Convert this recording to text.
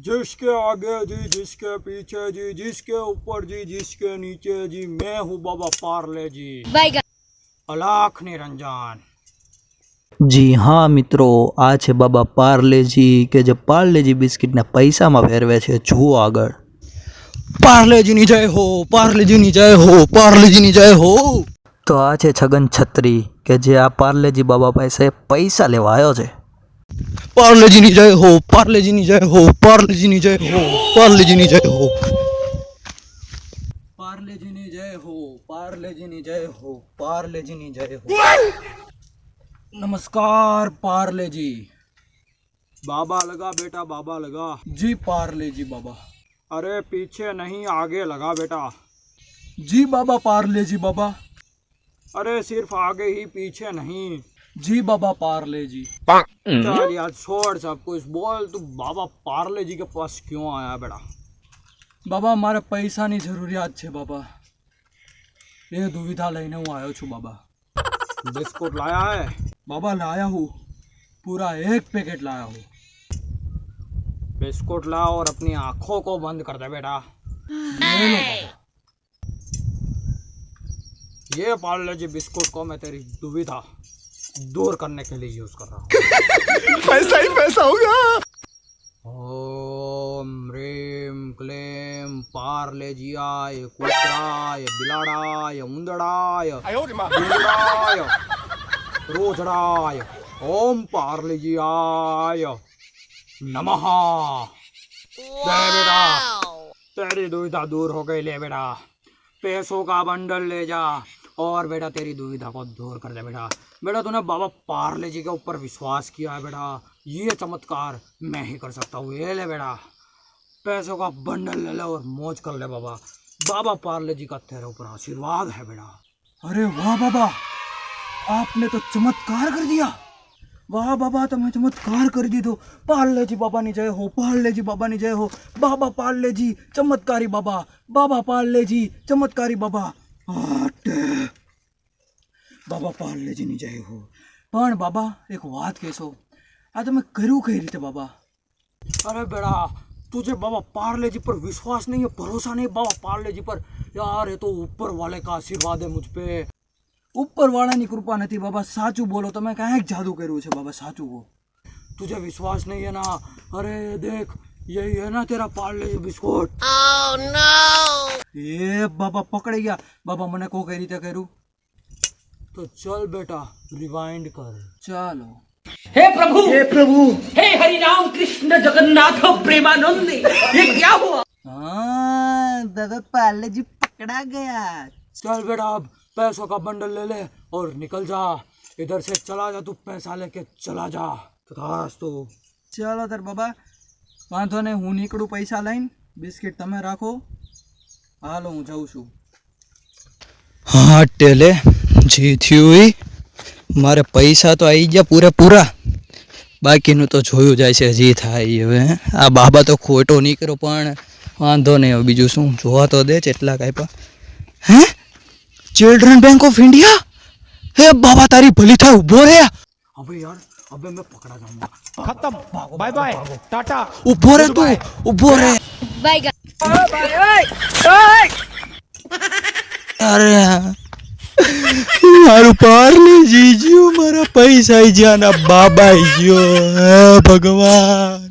जिसके आगे जी जिसके पीछे जी जिसके ऊपर जी जिसके नीचे जी मैं हूँ बाबा पार्ले जी Bye, અલાખ નિરંજન જી હા મિત્રો આ છે બાબા પાર્લેજી કે જે પાર્લેજી બિસ્કિટને પૈસામાં ફેરવે છે જુઓ આગળ પાર્લેજીની જય હો પાર્લેજીની જય હો પાર્લેજીની જય હો તો આ છે છગન છત્રી કે જે આ પાર્લેજી બાબા પાસે પૈસા લેવા આવ્યો છે पार्ले जी जय हो पार्ले जी जय हो पार्ले जी जय हो पार्ले जी जय हो पार्ले जी जय हो पार्ले जी जय हो पार्ले जी जय हो नमस्कार पार्ले जी बाबा लगा बेटा बाबा लगा जी पार्ले जी बाबा अरे पीछे नहीं आगे लगा बेटा। जी बाबा पार्ले जी बाबा अरे सिर्फ़ आगे ही पीछे नहीं। जी बाबा पार्ले जी चल यार छोड़ सब कुछ बोल तू बाबा पार्ले जी के पास क्यों आया बेटा બાબા મારે પૈસાની જરૂરિયાત છે બાબા એ દુવિધા લઈને હું આવ્યો છું બાબા बिस्कुट लाया है બાબા લાયા હું પૂરા એક પેકેટ લાયા હું बिस्कुट ला और अपनी आंखों को बंद कर दे बेटा ले लो बाबा ये पार्ले जी बिस्कुट को मैं तेरी दुविधा दूर करने के लिए यूज़ कर रहा हूँ। पैसा ही पैसा होगा ओम ह्रीम क्लेम पार्ले जियाय कुत्राय बिलाड़ाय उंदड़ाय बिंदड़ाय रोजड़ाय ओम पार्ले जियाय नमः बेटा। तेरी दुविधा दूर हो गई ले बेटा। पैसों का बंडल ले जा। और बेटा तेरी दुविधा को दूर कर दे बेटा। बेटा तूने बाबा पार्ले जी के ऊपर विश्वास किया है बेटा। ये चमत्कार मैं ही कर सकता हूँ। ये ले बेटा, पैसों का बंडल ले लो और मौज कर ले बाबा। बाबा पार्ले जी का तेरे ऊपर आशीर्वाद है बेटा। अरे वाह बाबा, आपने तो चमत्कार कर दिया। वाह बाबा तुम्हें चमत्कार कर दी तो। दो पार्ले जी बाबा नहीं जय हो, पार्ले जी बाबा नहीं जय हो। बाबा पार्ले जी, चमत्कारी बाबा। बाबा पार्ले जी, चमत्कारी बाबा। બાબા પાર્લેજીની જય હો પણ બાબા એક વાત કહેશો આ તમે કર્યું કઈ રીતે બાબા अरे बेटा तुझे बाबा पार्ले जी पर विश्वास नहीं है भरोसा नहीं है बाबा पार्ले जी पर यार ये तो ऊपर वाले का आशीर्वाद है मुझ पे ઉપરવાળાની કૃપા નથી બાબા સાચું બોલો તમે કાંઈક જાદુ કર્યું છે બાબા સાચું બોલો तुझे विश्वास नहीं है ना अरे देख यही है ना तेरा पार्ले जी बिस्कुट એ બાબા પકડી ગયા બાબા મને કહો કઈ રીતે કર્યું तो चल बेटा रिवाइंड कर ચાલો हे प्रभु हे प्रभु हे हरि राम कृष्ण जगन्नाथ प्रेमानंद ये क्या हुआ हाँ दादा पार्ले जी पकड़ा गया चल बेटा अब पैसों का बंडल ले ले और निकल जा इधर से चला जा तू पैसा लेके चला जा तथास तू ચાલો તાર બાબા વાંધો નહીં હું નીકળું પૈસા લઈને બિસ્કિટ તમે રાખો હાલો હું જાઉં છું હા ટેલે જે થયું એ મારે પૈસા તો આવી ગયા પૂરેપૂરા બાકીનું તો જોયું જાય છે જે થાય હવે આ બાબા તો ખોટો નીકળ્યો પણ વાંધો નહીં હવે બીજું શું જોવા તો દે કેટલા કાંઈ હે ચિલ્ડ્રન બેંક ઓફ ઇન્ડિયા હે બાબા તારી ભલી થાય ઊભો રે હવે યાર હવે મેં પકડા જાઉંગા ખતમ બાય બાય ટાટા ઊભો રે તું ઊભો રે બાય ગાય અરે મારું પાર્લે જીજ્યું મારા પૈસા ના બાબા ગયો હે ભગવાન.